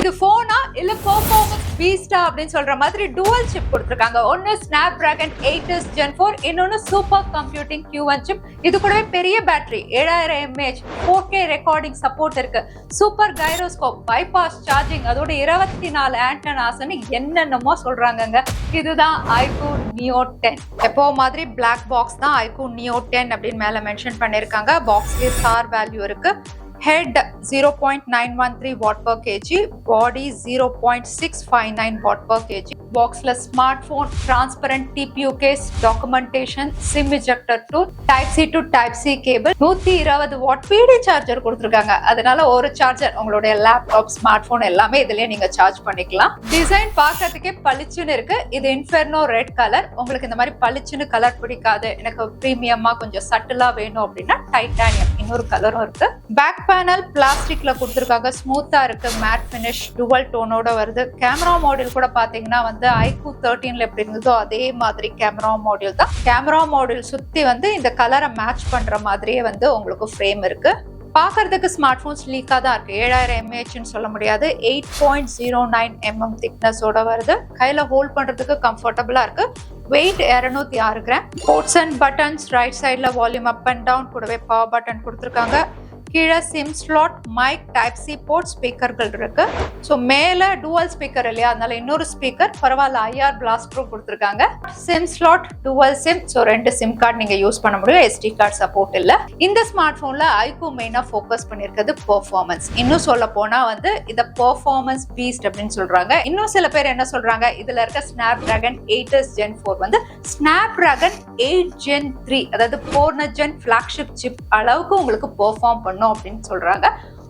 இது போனா இல்ல பெர்ஃபார்மன்ஸ் பீஸ்டா அப்படின்னு சொல்ற மாதிரி டுவல் சிப் கொடுத்துருக்காங்க. ஒன்னு Snapdragon eight s gen four இன்னொன்னு super computing Q one chip இது கூடவே பெரிய பேட்டரி ஏழாயிரம் mAh four K recording support இருக்கு. சூப்பர் கைரோஸ்கோப் பைபாஸ் சார்ஜிங் அதோட இருபத்தி நாலு ஆண்டனாஸ்னு என்னென்னமோ சொல்றாங்கங்க. இதுதான் ஐகூ நியோ டென் எப்போ மாதிரி பிளாக் பாக்ஸ் தான் ஐகூ நியோ டென் அப்படின்னு மேல மென்ஷன் பண்ணிருக்காங்க. பாக்ஸ்லயே ஸ்டார் வேல்யூ இருக்கு. Head zero point nine one three watt per KG body zero point six five nine watt per KG பாக்ஸ்ல smartphone transparent TPU case documentation SIM ejector to type C to type C cable நூத்தி இருபது what பிடி charger கொடுத்துருக்காங்க. அதனால ஒரு charger உங்களுடைய laptop smart phone எல்லாமே இதுலயே நீங்க சார்ஜ் பண்ணிக்கலாம். டிசைன் பார்க்கறதுக்கே பளிச்சுன்னு இருக்கு. இது இன்ஃபெர்னோ ரெட் கலர் உங்களுக்கு இந்த மாதிரி பளிச்சுன்னு கலர் பிடிக்காது. எனக்கு ப்ரீமியமா கொஞ்சம் சட்டிலா வேணும் அப்படின்னா டைட்டானியம் இன்னொரு கலரும் இருக்கு. பேக் பேனல் பிளாஸ்டிக்ல கொடுத்துருக்காங்க. ஸ்மூத்தா இருக்கு. மேட் ஃபினிஷ் டுவல் டோனோட வருது. கேமரா மாடல் கூட பாத்தீங்கன்னா வந்து ஐக்கூ தேர்ட்டீன்ல எப்படி இருந்ததோ அதே மாதிரி கேமரா மாடல் தான். கேமரா மாடல் சுத்தி வந்து இந்த கலரை மேட்ச் பண்ற மாதிரியே வந்து உங்களுக்கு ஃப்ரேம் இருக்கு. பார்க்கறதுக்கு ஸ்மார்ட் ஃபோன்ஸ் லீக்காக தான் இருக்குது ஏழாயிரம் எம்ஏஹெச்னு சொல்ல முடியாது. Eight point zero nine mm திக்னஸோட வருது. கையில் ஹோல்ட் பண்ணுறதுக்கு கம்ஃபர்டபுளாக இருக்கு. வெயிட் இரநூத்தி ஆறு gram ports and buttons right சைடில் வால்யூம் அப் அண்ட் டவுன் கூடவே பவர் பட்டன் கொடுத்துருக்காங்க. கீழே SIM slot mic type C port ஸ்பீக்கர்கள் இருக்கு. ஸோ மேலே டுவல் ஸ்பீக்கர் இல்லையா? அதனால இன்னொரு ஸ்பீக்கர் பரவாயில்ல ஐஆர் பிளாஸ்டரும் கொடுத்துருக்காங்க. SIM slot dual SIM so ரெண்டு சிம் கார்டு நீங்க யூஸ் பண்ண முடியும். எஸ்டி கார்டு சப்போர்ட் இல்லை. இந்த ஸ்மார்ட் போன்ல ஐகோ மெயினாக ஃபோக்கஸ் பண்ணியிருக்கிறது பெர்ஃபார்மன்ஸ் இன்னும் சொல்ல போனா வந்து இதை பெர்ஃபார்மன்ஸ் பீஸ்ட் அப்படின்னு சொல்றாங்க. இன்னும் சில பேர் என்ன சொல்றாங்க? இதுல இருக்க Snapdragon eight s gen four வந்து Snapdragon eight gen three அதாவது போர்ன ஜென் ஃப்ளாக்ஷிப் சிப் அளவுக்கு உங்களுக்கு பெர்ஃபார்ம் பண்ணும். அப்படின்னு சொல்றாங்க.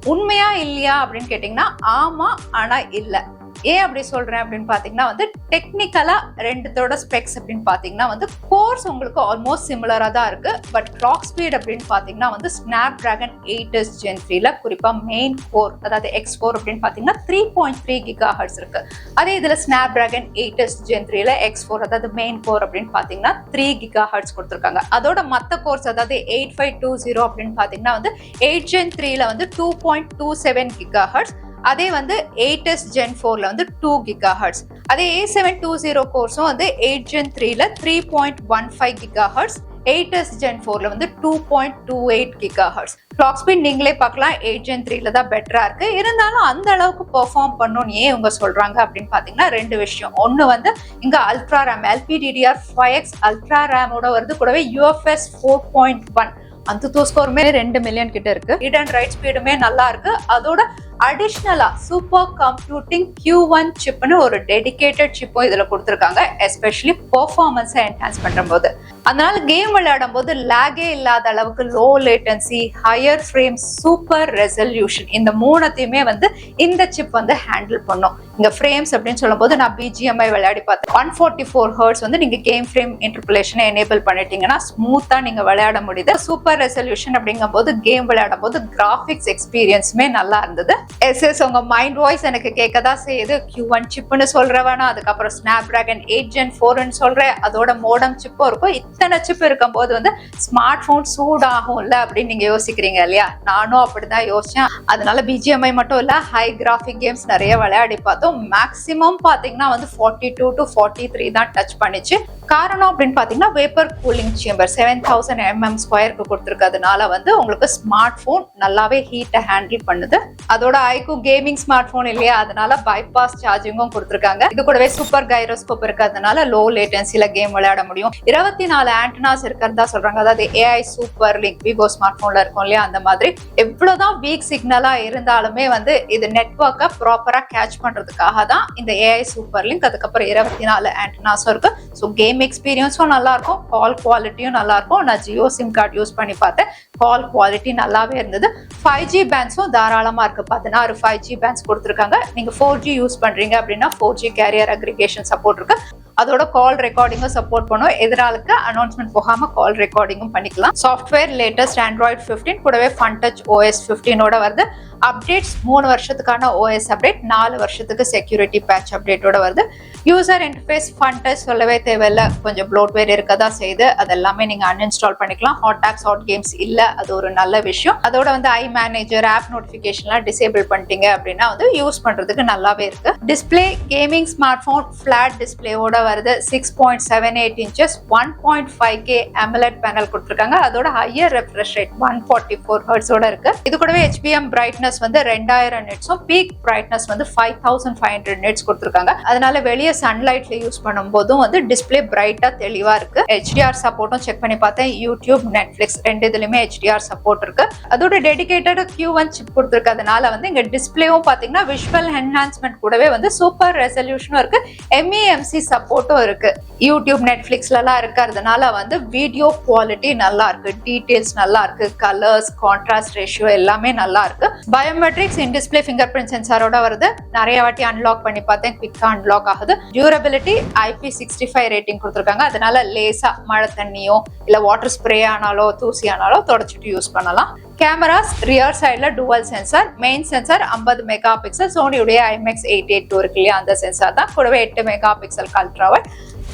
உண்மையா இல்லையா அப்படின்னு கேட்டிங்கன்னா ஆமா ஆனா இல்ல. ஏன் அப்படி சொல்றேன் அப்படின்னு பாத்தீங்கன்னா வந்து டெக்னிக்கலா ரெண்டுத்தோட ஸ்பெக்ஸ் அப்படின்னு பாத்தீங்கன்னா வந்து கோர்ஸ் உங்களுக்கு ஆல்மோஸ்ட் சிமிலரா தான் இருக்கு. பட் கிளாக் ஸ்பீட் அப்படின்னு பாத்தீங்கன்னா வந்து Snapdragon eight S gen த்ரீல குறிப்பா மெயின் கோர் அதாவது எக்ஸ் ஃபோர் அப்படின்னு பாத்தீங்கன்னா three point three giga hertz இருக்கு. அதே இதுல Snapdragon eight S gen த்ரீல எக்ஸ் ஃபோர் அதாவது மெயின் கோர் அப்படின்னு பாத்தீங்கன்னா த்ரீ கிகா ஹர்ட்ஸ் கொடுத்துருக்காங்க. அதோட மத்த கோர்ஸ் அதாவது எயிட் ஃபைவ் டூ ஜீரோ அப்படின்னு பாத்தீங்கன்னா வந்து எயிட் ஜென் த்ரீல வந்து two point two seven gigahertz அதே வந்து எயிட் ஜென் ஃபோரில் வந்து டூ கிகா ஹர்ட்ஸ் அதே ஏ செவன் டூ ஜீரோ கோர்ஸும் வந்து எயிட் ஜென் த்ரீல three point one five gigahertz eight S gen ஃபோரில் வந்து two point two eight gigahertz clock speed நீங்களே பார்க்கலாம் எயிட் ஜென் த்ரீல தான் பெட்டராக இருக்கு. இருந்தாலும் அந்த அளவுக்கு பெர்ஃபார்ம் பண்ணணும்னு ஏன் இவங்க சொல்றாங்க அப்படின்னு பார்த்தீங்கன்னா ரெண்டு விஷயம். ஒன்று வந்து இங்கே ultra RAM LPDDR five X ultra ரேமோட வருது. கூடவே யூஎஃப்எஸ் ஃபோர் பாயிண்ட் ஒன் அந்த ஸ்கோருமே ரெண்டு மில்லியன் கிட்ட இருக்கு. ரீட் அண்ட் ரைட் ஸ்பீடுமே நல்லா இருக்கு. அதோட அடிஷ்னலாக சூப்பர் கம்ப்யூட்டிங் கியூ ஒன் சிப்னு ஒரு டெடிகேட்டட் சிப்பும் இதில் கொடுத்துருக்காங்க எஸ்பெஷலி பர்ஃபார்மன்ஸை என்ஹான்ஸ் பண்ணும்போது அதனால கேம் விளையாடும் போது லேகே இல்லாத அளவுக்கு low latency higher frame super resolution இந்த மூணத்தையுமே வந்து இந்த சிப் வந்து ஹேண்டில் பண்ணும். இந்த ஃப்ரேம்ஸ் அப்படின்னு சொல்லும்போது நான் பிஜிஎம்ஐ விளையாடி பார்த்தேன். ஒன் ஃபார்ட்டி ஃபோர் ஹர்ட்ஸ் வந்து நீங்க கேம் ஃப்ரேம் இன்டர்புலேஷனை எனேபிள் பண்ணிட்டீங்கன்னா ஸ்மூத்தா நீங்க விளையாட முடியுது. சூப்பர் ரெசல்யூஷன் அப்படிங்கும் போது கேம் விளையாடும் போது கிராஃபிக்ஸ் எக்ஸ்பீரியன்ஸுமே நல்லா இருந்தது. எஸ் எஸ் உங்க மைண்ட் வாய்ஸ் எனக்கு கேட்க தான் செய்யுது கியூ ஒன் சிப்னு சொல்றவனா அதுக்கப்புறம் ஸ்னாப் டிராகன் எயிட் ஜென் ஃபோர்னு சொல்றேன். அதோட மோடம் சிப்பும் இருக்கும். இத்தனை சிப் இருக்கும்போது வந்து ஸ்மார்ட் போன் சூடாகும்ல அப்படின்னு நீங்க யோசிக்கிறீங்க இல்லையா? நானும் அப்படிதான் யோசிச்சேன். அதனால பிஜிஎம்ஐ மட்டும் இல்ல ஹை கிராஃபிக் கேம்ஸ் நிறைய விளையாடி பார்த்தோம் மேக்ஸிமம் பாத்தீங்கன்னா வந்து forty two to forty three தான் டச் பண்ணிச்சு. காரணம் அப்படின்னு பார்த்தீங்கன்னா vapour cooling chamber seven thousand mm ஸ்கொயருக்கு கொடுத்துருக்கிறதுனால வந்து உங்களுக்கு ஸ்மார்ட் ஃபோன் நல்லாவே ஹீட்டை ஹேண்டில் பண்ணுது. அதோட ஐக்கு கேமிங் ஸ்மார்ட் ஃபோன் இல்லையா? அதனால பைபாஸ் சார்ஜிங்கும் கொடுத்துருக்காங்க. இது கூடவே சூப்பர் கைரோஸ்கோப் இருக்கிறதுனால லோ லேட்டன்சியில் கேம் விளையாட முடியும். இருபத்தி நாலு ஆண்டனாஸ் இருக்கிறதா சொல்றாங்க. அதாவது AI super link Vivo smart ஃபோனில் இருக்கும் இல்லையா? அந்த மாதிரி. எவ்வளோதான் வீக் சிக்னலாக இருந்தாலுமே வந்து இது நெட்ஒர்க்கை ப்ராப்பராக கேட்ச் பண்ணுறதுக்காக தான் இந்த ஏஐ சூப்பர் லிங்க் அதுக்கப்புறம் இருபத்தி நாலு ஆண்டனாஸும் இருக்குது ஸோ கேம் எக்ஸ்பீரியன்ஸும் நல்லாயிருக்கும் கால் குவாலிட்டியும் நல்லாயிருக்கும் நான் ஜியோ சிம் கார்டு யூஸ் பண்ணி பார்த்தேன். கால் குவாலிட்டி நல்லாவே இருந்தது. ஃபைவ் ஜி பேண்ட்ஸும் தாராளமாக இருக்குது பதினாறு ஃபைவ் ஜி பேண்ட்ஸ் கொடுத்துருக்காங்க. நீங்கள் ஃபோர் ஜி யூஸ் பண்ணுறீங்க அப்படின்னா four G carrier aggregation support இருக்கு. அதோட கால் ரெக்கார்டிங்கும் சப்போர்ட் பண்ணும். எதிராளுக்கு அனௌன்ஸ்மெண்ட் போகாம கால் ரெக்கார்டிங்கும் பண்ணிக்கலாம். சாஃப்ட்வேர் லேட்டஸ்ட் ஆண்ட்ராய்ட் ஃபிஃப்டீன் கூடவே ஃபன் டச் ஓஎஸ் ஃபிஃப்டீனோட வருது. அப்டேட்ஸ் மூணு வருஷத்துக்கான ஓஎஸ் அப்டேட் நாலு வருஷத்துக்கு செக்யூரிட்டி பேட்ச் அப்டேட்டோட வருது. யூசர் இன்டர்ஃபேஸ் ஃபன் சொல்லவே தேவையில்ல. கொஞ்சம் ப்ளோட்வேர் தான் செய்து அதெல்லாமே நீங்கள் அன்இன்ஸ்டால் பண்ணிக்கலாம். ஹாட் டாக்ஸ் ஹாட் கேம்ஸ் இல்லை அது ஒரு நல்ல விஷயம். அதோட வந்து ஐ மேனேஜர் ஆப் நோட்டிஃபிகேஷன்லாம் டிசேபிள் பண்ணிட்டீங்க அப்படின்னா வந்து யூஸ் பண்ணுறதுக்கு நல்லாவே இருக்கு. Display gaming smart phone flat டிஸ்பிளேவோட வருது. Six point seven eight inches one point five K AMOLED panel கொடுத்துருக்காங்க. அதோட higher refresh rate one forty four ஹர்ட்ஸோட இருக்கு. இது கூடவே ஹெச்பிஎம் பிரைட்னஸ் வந்து ரெண்டாயிரம் நெட்ஸும் பீக் பிரைட்னஸ் வந்து five thousand five hundred nits கொடுத்துருக்காங்க. அதனால வெளியே சன்லைட்ல யூஸ் பண்ணும்போதும் வந்து டிஸ்பிளே பிரைட்டா தெளிவா இருக்கு. ஹெச்டிஆர் சப்போர்ட்டும் செக் பண்ணி பார்த்தேன். யூடியூப் நெட்ஃபிளிக்ஸ் ரெண்டு இதுலயுமே ஹெச்டிஆர் சப்போர்ட் இருக்கு. அதோட டெடிகேட்டட் கியூ ஒன் சிப் கொடுத்துருக்கறதுனால வந்து இங்க டிஸ்பிளேவும் பாத்தீங்கன்னா விஷுவல் என்ஹான்ஸ்மெண்ட் கூடவே வந்து சூப்பர் ரெசல்யூஷனும் இருக்கு. எம்இஎம்சி சப்போர்ட்டும் இருக்கு. யூடியூப் நெட்ஃப்ளிக்ஸ்லலாம் இருக்கிறதுனால வந்து வீடியோ குவாலிட்டி நல்லா இருக்கு டீடைல்ஸ் நல்லா இருக்கு கலர்ஸ் கான்ட்ராஸ்ட் ரேஷியோ எல்லாமே நல்லா இருக்கு biometrics in display finger print சென்சாரோட வருது. நிறைய வாட்டி அன்லாக் பண்ணி பார்த்தேன் குவிக்காக அன்லாக் ஆகுது. Durability IP sixty five rating கொடுத்துருக்காங்க. அதனால லேசா மழை தண்ணியோ இல்ல வாட்டர் ஸ்ப்ரே ஆனாலோ தூசி ஆனாலோ தொடச்சிட்டு யூஸ் பண்ணலாம். கேமராஸ் ரியர் சைடில் டுவல் சென்சார் மெயின் சென்சார் ஐம்பது மெகா பிக்சல் சோனியுடைய ஐமெக்ஸ் எயிட் எயிட் டூ இருக்கு இல்லையா அந்த சென்சார் தான். கூடவே எட்டு மெகா பிக்சல் கல்ட்ராவல்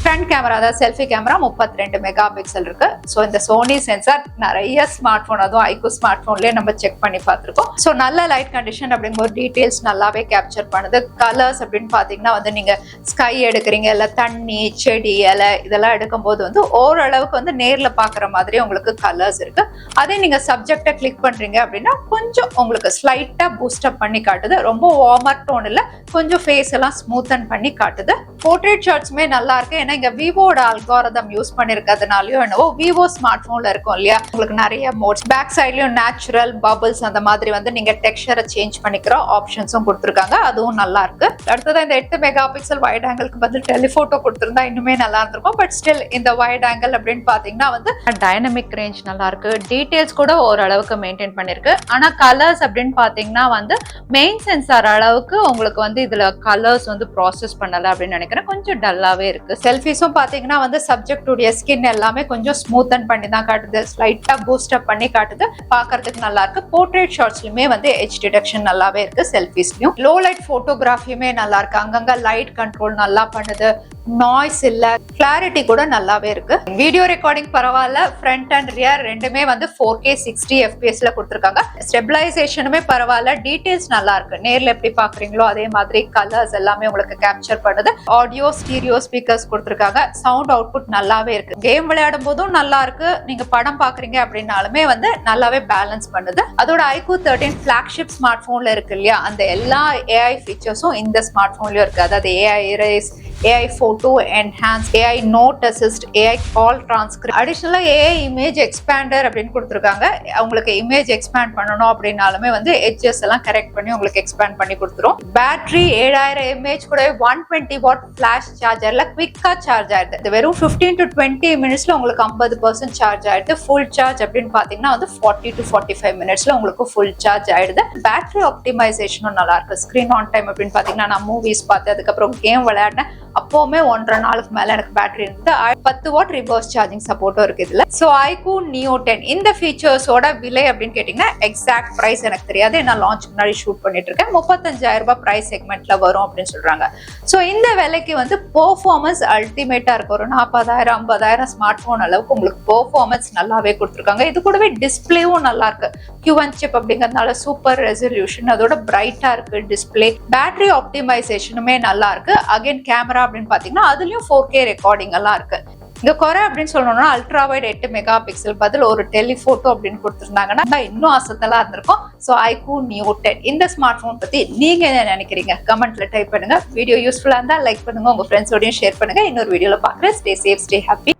ஃப்ரண்ட் கேமரா அதாவது செல்ஃபி கேமரா முப்பத்தி ரெண்டு மெகா பிக்சல் இருக்கு. ஸோ இந்த சோனி சென்சார் நிறைய ஸ்மார்ட் ஃபோன் அதுவும் ஐகோ ஸ்மார்ட் ஃபோன்லேயே நம்ம செக் பண்ணி பார்த்துருக்கோம். ஸோ நல்ல லைட் கண்டிஷன் அப்படிங்கும்போது டீட்டெயில்ஸ் நல்லாவே கேப்சர் பண்ணுது. கலர்ஸ் அப்படின்னு பார்த்தீங்கன்னா வந்து நீங்க ஸ்கை எடுக்கிறீங்க இல்லை தண்ணி செடி இலை இதெல்லாம் எடுக்கும்போது வந்து ஓரளவுக்கு வந்து நேரில் பார்க்குற மாதிரி உங்களுக்கு கலர்ஸ் இருக்கு. அதே நீங்க சப்ஜெக்டை கிளிக் பண்றீங்க அப்படின்னா கொஞ்சம் உங்களுக்கு ஸ்லைட்டா பூஸ்டப் பண்ணி காட்டுது. ரொம்ப வார்மர் டோன் இல்லை கொஞ்சம் ஃபேஸ் எல்லாம் ஸ்மூத்தன் பண்ணி காட்டுது. போர்ட்ரேட் ஷார்ட்ஸுமே நல்லா இருக்கு. ஏன்னா நீங்க விவோட அல்காரதம் யூஸ் பண்ணிருக்கிறதுனாலயோ என்னவோ விவோ ஸ்மார்ட் போன்ல இருக்கும் இல்லையா? உங்களுக்கு நிறைய மோட்ஸ் பேக் சைட்லயும் நேச்சுரல் பபிள்ஸ் அந்த மாதிரி வந்து நீங்க டெக்ஸ்டரை சேஞ்ச் பண்ணிக்கிற ஆப்ஷன்ஸும் கொடுத்துருக்காங்க. அதுவும் நல்லா இருக்கு. அடுத்ததான் இந்த எட்டு மெகா பிக்சல் வைட் ஆங்கிளுக்கு பதில் டெலிஃபோட்டோ கொடுத்துருந்தா இன்னுமே நல்லா இருந்திருக்கும். பட் ஸ்டில் இந்த வைட் ஆங்கிள் அப்படின்னு பாத்தீங்கன்னா வந்து டைனமிக் ரேஞ்ச் நல்லா இருக்கு. டீடைல்ஸ் கூட ஓரளவுக்கு மெயின்டைன் பண்ணிருக்கு. ஆனா கலர்ஸ் அப்படின்னு பாத்தீங்கன்னா வந்து மெயின் சென்சார் அளவுக்கு உங்களுக்கு வந்து இதுல கலர்ஸ் வந்து ப்ராசஸ் பண்ணல அப்படின்னு நினைக்கிறேன். கொஞ்சம் டல்லாவே இருக்கு. ஃபேஸும் பாத்தீங்கன்னா வந்து சப்ஜெக்டுடைய ஸ்கின் எல்லாமே கொஞ்சம் ஸ்மூத்தன் பண்ணி தான் காட்டுது. ஸ்லைட்டாக பூஸ்ட் அப் பண்ணி காட்டுது. பார்க்கறதுக்கு நல்லா இருக்கு போர்ட்ரேட் ஷாட்ஸ்லயுமே வந்து எச் டிடெக்ஷன் நல்லாவே இருக்கு. செல்ஃபிஸ்லயும் லோ லைட் போட்டோகிராஃபியுமே நல்லா இருக்கு அங்கங்க லைட் கண்ட்ரோல் நல்லா பண்ணுது. நாய்ஸ் இல்ல கிளாரிட்டி கூட நல்லாவே இருக்கு. வீடியோ ரெக்கார்டிங் பரவாயில்ல ஃப்ரண்ட் அண்ட் ரியர் ரெண்டுமே வந்து ஃபோர் கே சிக்ஸ்டி எஃபிஎஸ்ல கொடுத்துருக்காங்க. ஸ்டெபிலைசேஷனுமே பரவாயில்ல டீடைல்ஸ் நல்லா இருக்கு. நேர்ல எப்படி பாக்குறீங்களோ அதே மாதிரி கலர்ஸ் எல்லாமே உங்களுக்கு கேப்சர் பண்ணுது. ஆடியோ ஸ்டீரியோ ஸ்பீக்கர்ஸ் கொடுத்துருக்காங்க. சவுண்ட் அவுட்புட் நல்லாவே இருக்கு. கேம் விளையாடும் போதும் நல்லா இருக்கு. நீங்க படம் பாக்குறீங்க அப்படின்னாலுமே வந்து நல்லாவே பேலன்ஸ் பண்ணுது. அதோட ஐகூ தேர்ட்டின் ஃபிளாக்ஷிப் ஸ்மார்ட் போன்ல இருக்கு இல்லையா? அந்த எல்லா ஏஐ ஃபீச்சர்ஸும் இந்த ஸ்மார்ட் போன்லயும் இருக்கு. அதாவது AI erase AI photo enhance AI note assist AI call transcript அடிஷ்னலாக ஏஐ இமேஜ் எக்ஸ்பேண்டர் அப்படின்னு கொடுத்துருக்காங்க. உங்களுக்கு இமேஜ் எக்ஸ்பேண்ட் பண்ணணும் அப்படின்னாலுமே வந்து எட்ஜஸ் எல்லாம் கரெக்ட் பண்ணி உங்களுக்கு எக்ஸ்பேண்ட் பண்ணி கொடுத்துரும். பேட்டரி ஏழாயிரம் எம்ஏஹெச் கூட ஒன் டுவெண்ட்டி வாட் ஃபிளாஷ் சார்ஜரில் குவிக்காக சார்ஜ் ஆயிடுது. இது வெறும் ஃபிஃப்டீன் டு டுவெண்ட்டி மினிட்ஸில் உங்களுக்கு ஐம்பது பர்சன்ட் சார்ஜ் ஆயிடுது. ஃபுல் சார்ஜ் அப்படின்னு பார்த்தீங்கன்னா வந்து ஃபார்ட்டி டு ஃபார்ட்டி ஃபைவ் மினிட்ஸில் உங்களுக்கு ஃபுல் சார்ஜ் ஆயிடுது. பேட்டரி ஆப்டிமைசேஷனும் நல்லா இருக்கு. ஆன் டைம் அப்படின்னு பார்த்தீங்கன்னா நான் மூவிஸ் பார்த்து அதுக்கப்புறம் கேம் விளையாடினேன். அப்போவுமே ஒன்றரை நாளுக்கு மேல எனக்கு பேட்டரி இருந்தது பத்து வாட் ரிவர்ஸ் சார்ஜிங் சப்போர்ட்டும் இருக்கு இதுல. ஸோ ஐகூ நியோ டென் இந்த ஃபீச்சர்ஸோட விலை அப்படின்னு கேட்டிங்கன்னா எக்ஸாக்ட் பிரைஸ் எனக்கு தெரியாது. நான் லான்ச் முன்னாடி ஷூட் பண்ணிட்டு இருக்கேன். முப்பத்தஞ்சாயிரம் ரூபாய் பிரைஸ் செக்மெண்ட்ல வரும் அப்படின்னு சொல்றாங்க. ஸோ இந்த விலைக்கு வந்து பெர்ஃபார்மன்ஸ் அல்டிமேட்டா இருக்கு. ஒரு நாற்பதாயிரம் ஐம்பதாயிரம் ஸ்மார்ட் போன் அளவுக்கு உங்களுக்கு பெர்ஃபார்மன்ஸ் நல்லாவே கொடுத்துருக்காங்க. இது கூடவே டிஸ்பிளேவும் நல்லா இருக்கு. கியூஎன் சிப் அப்படிங்கறதுனால சூப்பர் ரெசல்யூஷன் அதோட பிரைட்டா இருக்கு டிஸ்பிளே பேட்டரி ஆப்டிமைசேஷனுமே நல்லா இருக்கு. அகைன் கேமரா அப்படின்னு பாத்தீங்கன்னா அதுலயும் ஃபோர் கே ரெக்கார்டிங் எல்லாம் இருக்கு. இங்க குறை அப்படின்னு சொல்லணும்னா அல்ட்ரா வைட் எட்டு மெகா பிக்சல் பதில் ஒரு டெலிஃபோட்டோ அப்படின்னு கொடுத்துருந்தாங்கன்னா இன்னும் அசத்தலா இருந்திருக்கும். ஸோ ஐகூ நியூ டென் இந்த ஸ்மார்ட் போன் பத்தி நீங்க என்ன நினைக்கிறீங்க? கமெண்ட்ல டைப் பண்ணுங்க. வீடியோ யூஸ்ஃபுல்லா இருந்தா லைக் பண்ணுங்க. உங்க ஃப்ரெண்ட்ஸோடையும் ஷேர் பண்ணுங்க. இன்னொரு வீடியோல பாக்குறேன் ஸ்டே சேஃப் ஸ்டே ஹாப்பி